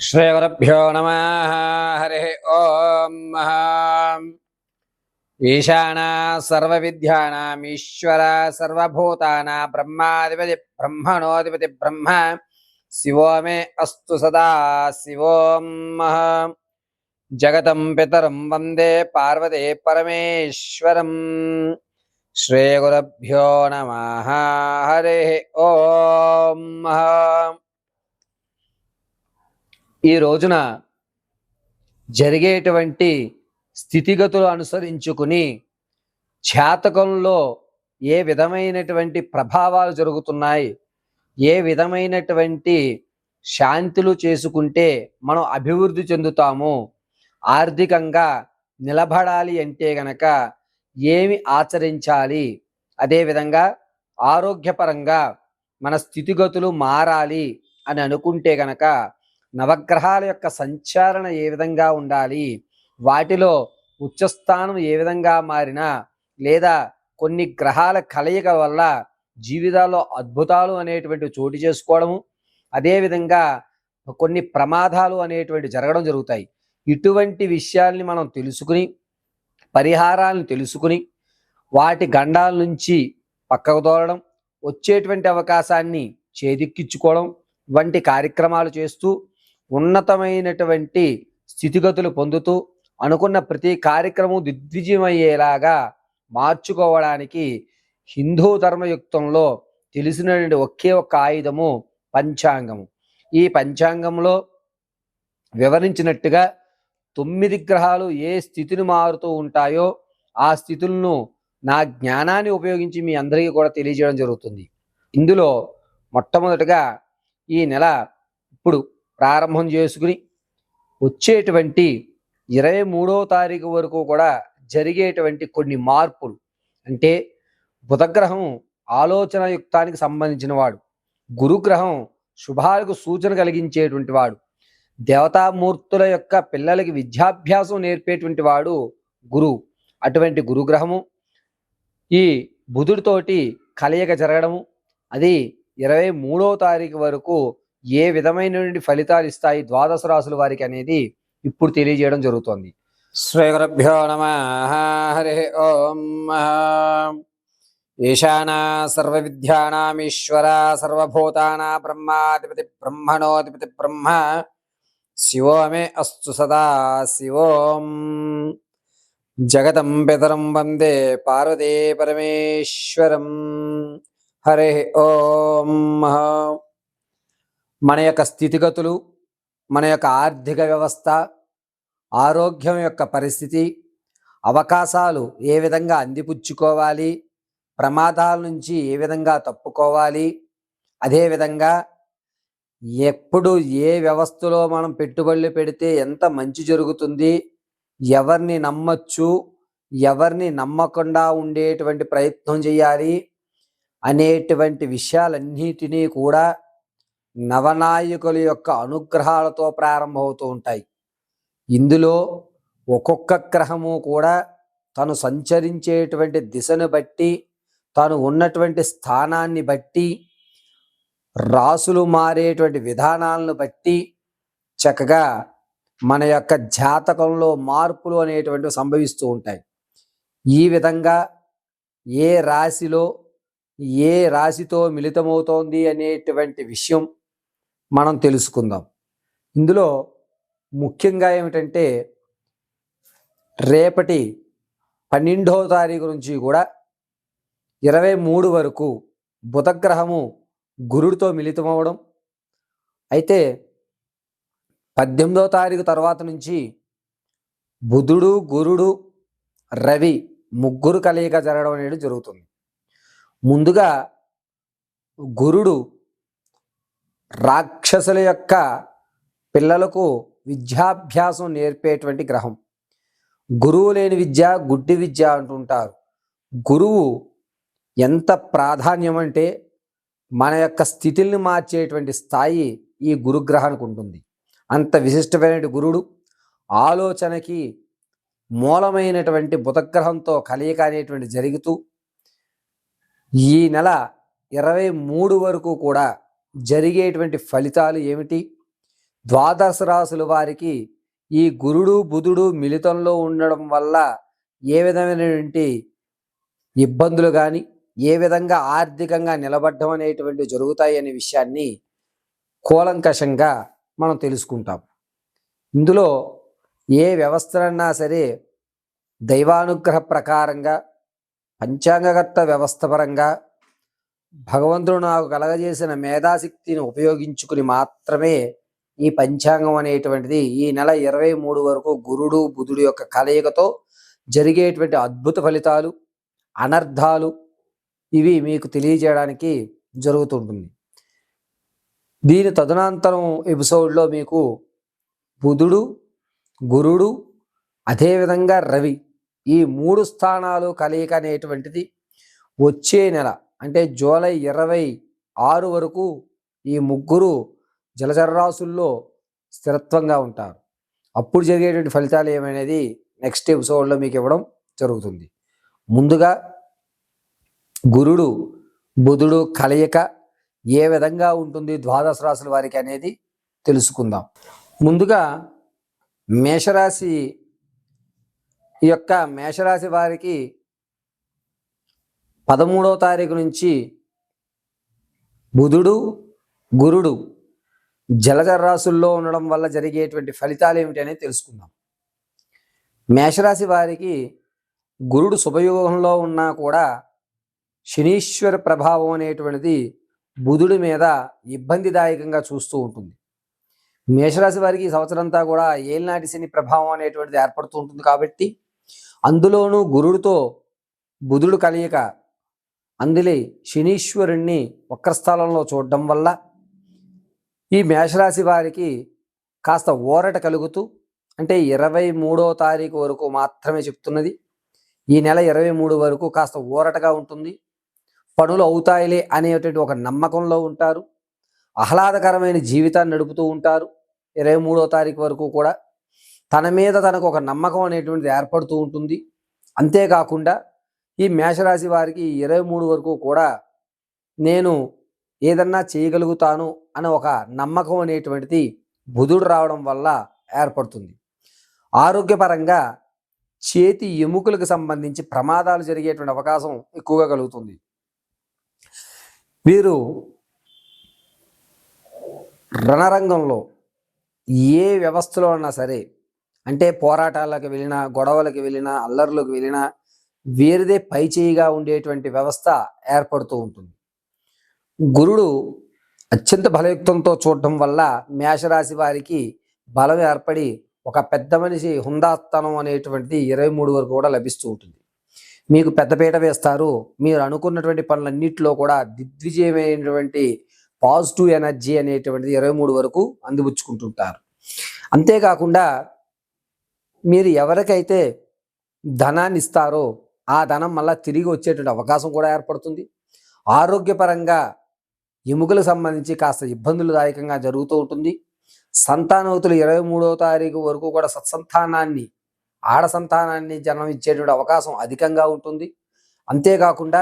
శ్రీగురుభ్యో నమ హరి ఓం ఈశానా సర్వవిద్యానామీశ్వర సర్వభూతానా బ్రహ్మాధిపతి బ్రహ్మణోధిపతి బ్రహ్మ శివో మే అస్తు సదా శివోం జగతం పితరం వందే పార్వతే పరమేశ్వరం శ్రీగురుభ్యో నమ హరి ఓం ఈ రోజున జరిగేటువంటి స్థితిగతులు అనుసరించుకుని చేతకంలో ఏ విధమైనటువంటి ప్రభావాలు జరుగుతున్నాయి ఏ విధమైనటువంటి శాంతులు చేసుకుంటే మనం అభివృద్ధి చెందుతాము ఆర్థికంగా నిలబడాలి అంటే గనక ఏమి ఆచరించాలి అదేవిధంగా ఆరోగ్యపరంగా మన స్థితిగతులు మారాలి అని అనుకుంటే గనక నవగ్రహాల యొక్క సంచారణ ఏ విధంగా ఉండాలి? వాటిలో ఉచ్చస్థానం ఏ విధంగా మారినా లేదా కొన్ని గ్రహాల కలయిక వల్ల జీవితాల్లో అద్భుతాలు అనేటువంటి చోటు చేసుకోవడము అదేవిధంగా కొన్ని ప్రమాదాలు అనేటువంటి జరగడం జరుగుతాయి. ఇటువంటి విషయాల్ని మనం తెలుసుకుని పరిహారాలను తెలుసుకుని వాటి గండాల నుంచి పక్కకు తోలడం వచ్చేటువంటి అవకాశాన్ని చేదిక్కించుకోవడం వంటి కార్యక్రమాలు చేస్తూ ఉన్నతమైనటువంటి స్థితిగతులు పొందుతూ అనుకున్న ప్రతి కార్యక్రమం దిగ్విజయమయ్యేలాగా మార్చుకోవడానికి హిందూ ధర్మయుక్తంలో తెలిసినటువంటి ఒకే ఒక్క ఆయుధము పంచాంగము. ఈ పంచాంగంలో వివరించినట్టుగా తొమ్మిది గ్రహాలు ఏ స్థితిని మారుతూ ఉంటాయో ఆ స్థితులను నా జ్ఞానాన్ని ఉపయోగించి మీ అందరికీ కూడా తెలియజేయడం జరుగుతుంది. ఇందులో మొట్టమొదటిగా ఈ నెల ఇప్పుడు ప్రారంభం చేసుకుని వచ్చేటువంటి ఇరవై మూడో తారీఖు వరకు కూడా జరిగేటువంటి కొన్ని మార్పులు. అంటే బుధగ్రహం ఆలోచన యుక్తానికి సంబంధించిన వాడు. గురుగ్రహం శుభాలకు సూచన కలిగించేటువంటి వాడు. దేవతామూర్తుల యొక్క పిల్లలకి విద్యాభ్యాసం నేర్పేటువంటి వాడు గురువు. అటువంటి గురుగ్రహము ఈ బుధుడితోటి కలయిక జరగడము. అది ఇరవై మూడో తారీఖు వరకు ఏ విధమైనటువంటి ఫలితాలు ఇస్తాయి ద్వాదశ రాసుల వారికి అనేది ఇప్పుడు తెలియజేయడం జరుగుతోంది. శ్రీగురుభ్యో నమ. హరి ఓం. ఈశానా సర్వ విద్యానామీశ్వర సర్వభూతానా బ్రహ్మాధిపతి బ్రహ్మణోధిపతి బ్రహ్మ. శివో మే అస్తు సదా. శివోం. జగతం పితరం వందే పార్వతీ పరమేశ్వరం. హరి ఓం. మన యొక్క స్థితిగతులు మన యొక్క ఆర్థిక వ్యవస్థ ఆరోగ్యం యొక్క పరిస్థితి అవకాశాలు ఏ విధంగా అందిపుచ్చుకోవాలి ప్రమాదాల నుంచి ఏ విధంగా తప్పుకోవాలి అదేవిధంగా ఎప్పుడు ఏ వ్యవస్థలో మనం పెట్టుబడులు పెడితే ఎంత మంచి జరుగుతుంది ఎవరిని నమ్మచ్చు ఎవరిని నమ్మకుండా ఉండేటువంటి ప్రయత్నం చేయాలి అనేటువంటి విషయాలన్నిటినీ కూడా నవనాయకుల యొక్క అనుగ్రహాలతో ప్రారంభమవుతూ ఉంటాయి. ఇందులో ఒక్కొక్క గ్రహము కూడా తను సంచరించేటువంటి దిశను బట్టి తను ఉన్నటువంటి స్థానాన్ని బట్టి రాసులు మారేటువంటి విధానాలను బట్టి చక్కగా మన యొక్క జాతకంలో మార్పులు అనేటువంటివి సంభవిస్తూ ఉంటాయి. ఈ విధంగా ఏ రాశిలో ఏ రాశితో మిళితమవుతోంది అనేటువంటి విషయం మనం తెలుసుకుందాం. ఇందులో ముఖ్యంగా ఏమిటంటే రేపటి పన్నెండవ తారీఖు నుంచి కూడా ఇరవై మూడు వరకు బుధగ్రహము గురుడితో మిళితమవడం అయితే పద్దెనిమిదవ తారీఖు తర్వాత నుంచి బుధుడు గురుడు రవి ముగ్గురు కలయిక జరగడం అనేది జరుగుతుంది. ముందుగా గురుడు రాక్షసుల యొక్క పిల్లలకు విద్యాభ్యాసం నేర్పేటువంటి గ్రహం. గురువు లేని విద్య గుడ్డి విద్య అంటుంటారు. గురువు ఎంత ప్రాధాన్యం అంటే మన యొక్క స్థితిని మార్చేటువంటి స్థాయి ఈ గురుగ్రహానికి ఉంటుంది. అంత విశిష్టమైన గురుడు ఆలోచనకి మూలమైనటువంటి బుధగ్రహంతో కలయిక అనేటువంటి జరుగుతూ ఈ నెల ఇరవై మూడు వరకు కూడా జరిగేటువంటి ఫలితాలు ఏమిటి? ద్వాదశ రాసుల వారికి ఈ గురుడు బుధుడు మిళితంలో ఉండడం వల్ల ఏ విధమైనటువంటి ఇబ్బందులు కానీ ఏ విధంగా ఆర్థికంగా నిలబడడం అనేటువంటి జరుగుతాయి అనే విషయాన్ని కూలంకషంగా మనం తెలుసుకుంటాం. ఇందులో ఏ వ్యవస్థలన్నా సరే దైవానుగ్రహ ప్రకారంగా పంచాంగకర్త వ్యవస్థ పరంగా భగవంతుడు నాకు కలగజేసిన మేధాశక్తిని ఉపయోగించుకుని మాత్రమే ఈ పంచాంగం అనేటువంటిది ఈ నెల ఇరవై మూడు వరకు గురుడు బుధుడు యొక్క కలయికతో జరిగేటువంటి అద్భుత ఫలితాలు అనర్థాలు ఇవి మీకు తెలియజేయడానికి జరుగుతుంటుంది దీని తదనంతరం ఎపిసోడ్లో మీకు బుధుడు గురుడు అదేవిధంగా రవి ఈ మూడు స్థానాలు కలయిక అనేటువంటిది వచ్చే నెల అంటే జూలై ఇరవై ఆరు వరకు ఈ ముగ్గురు జలచరరాశుల్లో స్థిరత్వంగా ఉంటారు. అప్పుడు జరిగేటువంటి ఫలితాలు ఏమనేది నెక్స్ట్ ఎపిసోడ్లో మీకు ఇవ్వడం జరుగుతుంది. ముందుగా గురుడు బుధుడు కలయిక ఏ విధంగా ఉంటుంది ద్వాదశ రాశుల వారికి అనేది తెలుసుకుందాం. ముందుగా మేషరాశి ఈ యొక్క మేషరాశి వారికి పదమూడవ తారీఖు నుంచి బుధుడు గురుడు జలజర్రాసుల్లో ఉండడం వల్ల జరిగేటువంటి ఫలితాలు ఏమిటి అనేది తెలుసుకుందాం. మేషరాశి వారికి గురుడు శుభయోగంలో ఉన్నా కూడా శనీశ్వర ప్రభావం అనేటువంటిది బుధుడి మీద ఇబ్బందిదాయకంగా చూస్తూ ఉంటుంది. మేషరాశి వారికి ఈ సంవత్సరంతా కూడా ఏలినాటి శని ప్రభావం అనేటువంటిది ఏర్పడుతూ ఉంటుంది కాబట్టి అందులోనూ గురుడితో బుధుడు కలయిక అందులో శనీశ్వరుణ్ణి వక్రస్థలంలో చూడడం వల్ల ఈ మేషరాశి వారికి కాస్త ఊరట కలుగుతూ అంటే ఇరవై మూడో తారీఖు వరకు మాత్రమే చెప్తున్నది. ఈ నెల ఇరవై మూడు వరకు కాస్త ఊరటగా ఉంటుంది. పనులు అవుతాయిలే అనేటువంటి ఒక నమ్మకంలో ఉంటారు. ఆహ్లాదకరమైన జీవితాన్ని నడుపుతూ ఉంటారు. ఇరవై మూడో తారీఖు వరకు కూడా తన మీద తనకు ఒక నమ్మకం అనేటువంటిది ఏర్పడుతూ ఉంటుంది. అంతేకాకుండా ఈ మేషరాశి వారికి ఇరవై మూడు వరకు కూడా నేను ఏదన్నా చేయగలుగుతాను అనే ఒక నమ్మకం అనేటువంటిది బుధుడు రావడం వల్ల ఏర్పడుతుంది. ఆరోగ్యపరంగా చేతి ఎముకలకు సంబంధించి ప్రమాదాలు జరిగేటువంటి అవకాశం ఎక్కువగా కలుగుతుంది. వీరు రణరంగంలో ఏ వ్యవస్థలో ఉన్నా సరే అంటే పోరాటాలకు వెళ్ళినా గొడవలకు వెళ్ళినా అల్లర్లకు వెళ్ళినా వీరిదే పై చేయిగా ఉండేటువంటి వ్యవస్థ ఏర్పడుతూ ఉంటుంది. గురుడు అత్యంత బలయుక్తంతో చూడటం వల్ల మేషరాశి వారికి బలం ఏర్పడి ఒక పెద్ద మనిషి హుందాతనం అనేటువంటిది ఇరవై మూడు వరకు కూడా లభిస్తూ ఉంటుంది. మీకు పెద్దపీట వేస్తారు. మీరు అనుకున్నటువంటి పనులన్నింటిలో కూడా దిగ్విజయమైనటువంటి పాజిటివ్ ఎనర్జీ అనేటువంటిది ఇరవై మూడు వరకు అందిపుచ్చుకుంటుంటారు. అంతేకాకుండా మీరు ఎవరికైతే ధనాన్ని ఇస్తారో ఆ ధనం మళ్ళీ తిరిగి వచ్చేటువంటి అవకాశం కూడా ఏర్పడుతుంది. ఆరోగ్యపరంగా ఎముకలకు సంబంధించి కాస్త ఇబ్బందులు దాయకంగా జరుగుతూ ఉంటుంది. సంతానవతులు ఇరవై మూడవ తారీఖు వరకు కూడా సత్సంతానాన్ని ఆడ సంతానాన్ని జన్మ ఇచ్చేటువంటి అవకాశం అధికంగా ఉంటుంది. అంతేకాకుండా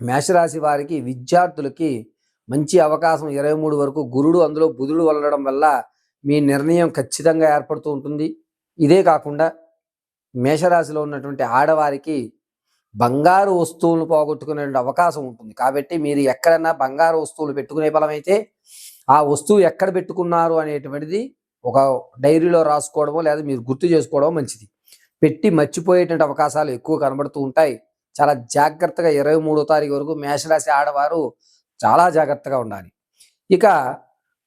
మేషరాశి వారికి విద్యార్థులకి మంచి అవకాశం ఇరవై మూడు వరకు గురుడు అందులో బుధుడు వెళ్ళడం వల్ల మీ నిర్ణయం ఖచ్చితంగా ఏర్పడుతూ ఉంటుంది. ఇదే కాకుండా మేషరాశిలో ఉన్నటువంటి ఆడవారికి బంగారు వస్తువులను పోగొట్టుకునే అవకాశం ఉంటుంది. కాబట్టి మీరు ఎక్కడైనా బంగారు వస్తువులు పెట్టుకునే బలమైతే ఆ వస్తువు ఎక్కడ పెట్టుకున్నారు అనేటువంటిది ఒక డైరీలో రాసుకోవడమో లేదా మీరు గుర్తు చేసుకోవడం మంచిది. పెట్టి మర్చిపోయేటువంటి అవకాశాలు ఎక్కువ కనబడుతూ ఉంటాయి. చాలా జాగ్రత్తగా ఇరవై మూడో తారీఖు వరకు మేషరాశి ఆడవారు చాలా జాగ్రత్తగా ఉండాలి. ఇక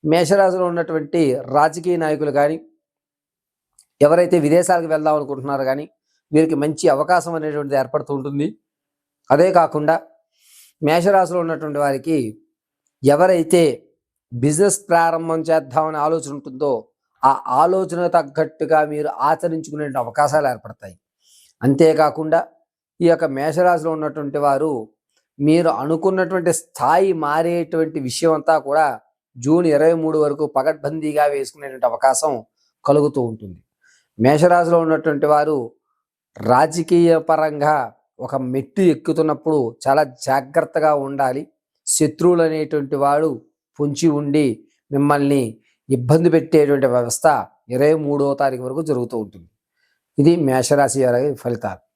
మేషరాశిలో ఉన్నటువంటి రాజకీయ నాయకులు కానీ ఎవరైతే విదేశాలకు వెళ్దాం అనుకుంటున్నారో కానీ వీరికి మంచి అవకాశం అనేటువంటిది ఏర్పడుతూ ఉంటుంది. అదే కాకుండా మేషరాశిలో ఉన్నటువంటి వారికి ఎవరైతే బిజినెస్ ప్రారంభం చేద్దామనే ఆలోచన ఉంటుందో ఆ ఆలోచన తగ్గట్టుగా మీరు ఆచరించుకునే అవకాశాలు ఏర్పడతాయి. అంతేకాకుండా ఈ యొక్క మేషరాశిలో ఉన్నటువంటి వారు మీరు అనుకున్నటువంటి స్థాయి మారేటువంటి విషయం అంతా కూడా జూన్ ఇరవై మూడు వరకు పగడ్బందీగా వేసుకునేటువంటి అవకాశం కలుగుతూ ఉంటుంది. మేషరాశిలో ఉన్నటువంటి వారు రాజకీయ పరంగా ఒక మెట్టు ఎక్కుతున్నప్పుడు చాలా జాగ్రత్తగా ఉండాలి. శత్రువులు అనేటువంటి వాడు పొంచి ఉండి మిమ్మల్ని ఇబ్బంది పెట్టేటువంటి వ్యవస్థ ఇరవై మూడవ తారీఖు వరకు జరుగుతూ ఉంటుంది. ఇది మేషరాశి వారి ఫలితాలు.